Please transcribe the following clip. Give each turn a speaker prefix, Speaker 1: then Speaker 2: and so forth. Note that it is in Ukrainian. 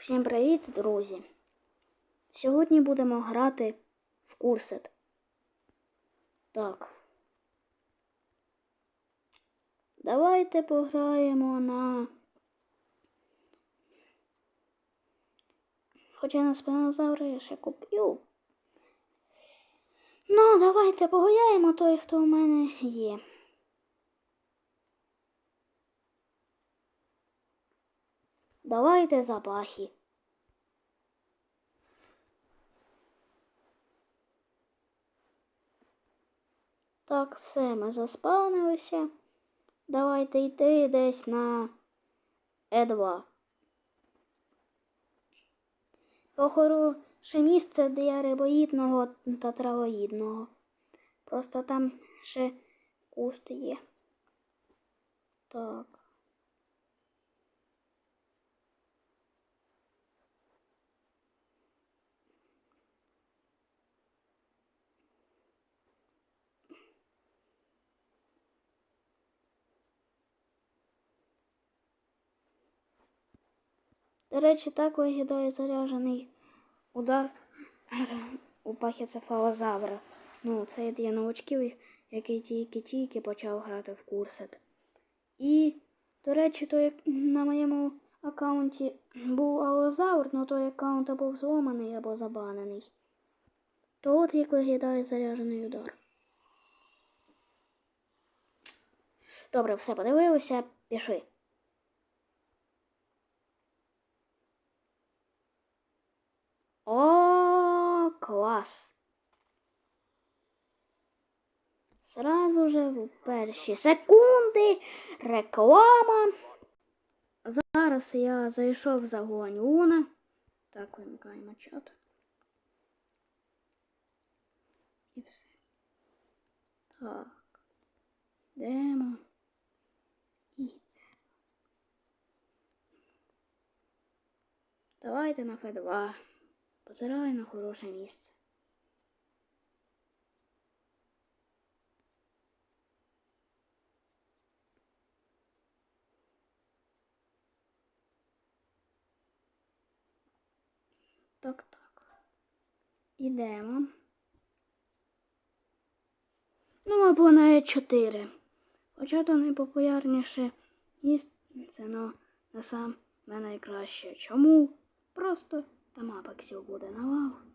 Speaker 1: Всім привіт, друзі! Сьогодні будемо грати в курсет. Так. Давайте пограємо на. Хоча на спинозавра я ще куплю. Ну, давайте погуляємо той, хто у мене є. Давайте запахи. Так, все, ми заспавнилися. Давайте йти десь на Е2. Похороше місце для рибоїдного та травоїдного. Просто там ще куст є. Так. До речі, так виглядає заряджений удар у пахіцефалозавра. Ну, це для новачків, який тільки-тільки почав грати в курсет. І, до речі, той на моєму аккаунті був алозавр, але той аккаунт був зломаний або забанений. То от як виглядає заряджений удар. Добре, все подивилися, пішли. Клас! Сразу же в перші секунди реклама. Зараз я зайшов в загон Так, вимикаємо чат. І все. Так. Йдемо. І. Давайте на Ф2. Позирай на хороше місце. Так, так. Ідемо. Ну, або на Е4. Хоча то найпопулярніше місце, но не саме найкраще. Чому? Просто Tama pagsiuko tanaw.